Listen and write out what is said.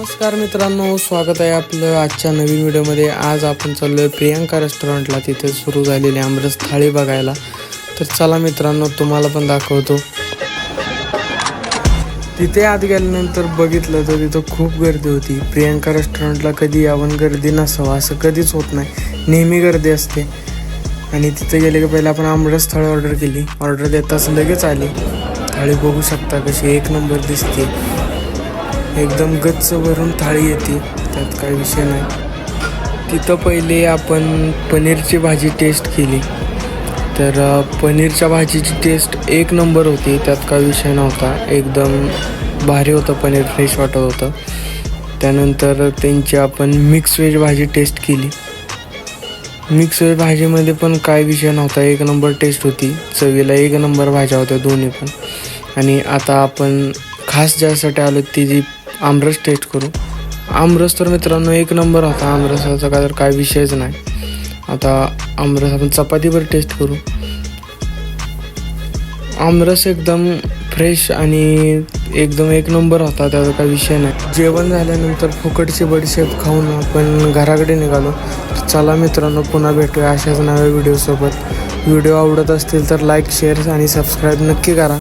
नमस्कार मित्रांनो स्वागत आहे आपलं आजच्या नवीन व्हिडिओमध्ये. आज आपण चाललो आहे प्रियांका रेस्टॉरंटला तिथे सुरू झालेली आमरस थाळी बघायला. तर चला मित्रांनो तुम्हाला पण दाखवतो. तिथे आत गेल्यानंतर बघितलं तर तिथं खूप गर्दी होती. प्रियांका रेस्टॉरंटला कधी यावं गर्दी नसावं असं कधीच होत नाही. नेहमी गर्दी असते. आणि तिथे गेले की पहिले आपण आमरस थाळी ऑर्डर केली. ऑर्डर देताच लगेच आली. थाळी बघू शकता कशी एक नंबर दिसते. एकदम गच्च भरून थाळी येते. त्यात काही विषय नाही. तिथं पहिले आपण पनीरची भाजी टेस्ट केली. तर पनीरच्या भाजीची टेस्ट एक नंबर होती. त्यात काही विषय नव्हता. एकदम भारी होतं पनीर फ्रेश वाटत होतं. त्यानंतर त्यांची आपण मिक्स व्हेज भाजी टेस्ट केली. मिक्स व्हेज भाजीमध्ये पण काय विषय नव्हता. एक नंबर टेस्ट होती. चवीला एक नंबर भाज्या होत्या दोन्ही पण. आणि आता आपण खास ज्यासाठी आलो ती जी आमरस टेस्ट करू. आमरस तर मित्रांनो एक नंबर होता आमरसाचा काय तर काय विषयच नाही. आता आमरस आपण चपातीवर टेस्ट करू. आमरस एकदम फ्रेश आणि एकदम एक नंबर होता त्याचा काही विषय नाही. जेवण झाल्यानंतर फुकटची बडीशेप खाऊन आपण घराकडे निघालो. तर चला मित्रांनो पुन्हा भेटूया अशाच नव्या व्हिडिओसोबत व्हिडिओ आवडत असतील तर लाईक शेअर आणि सबस्क्राईब नक्की करा.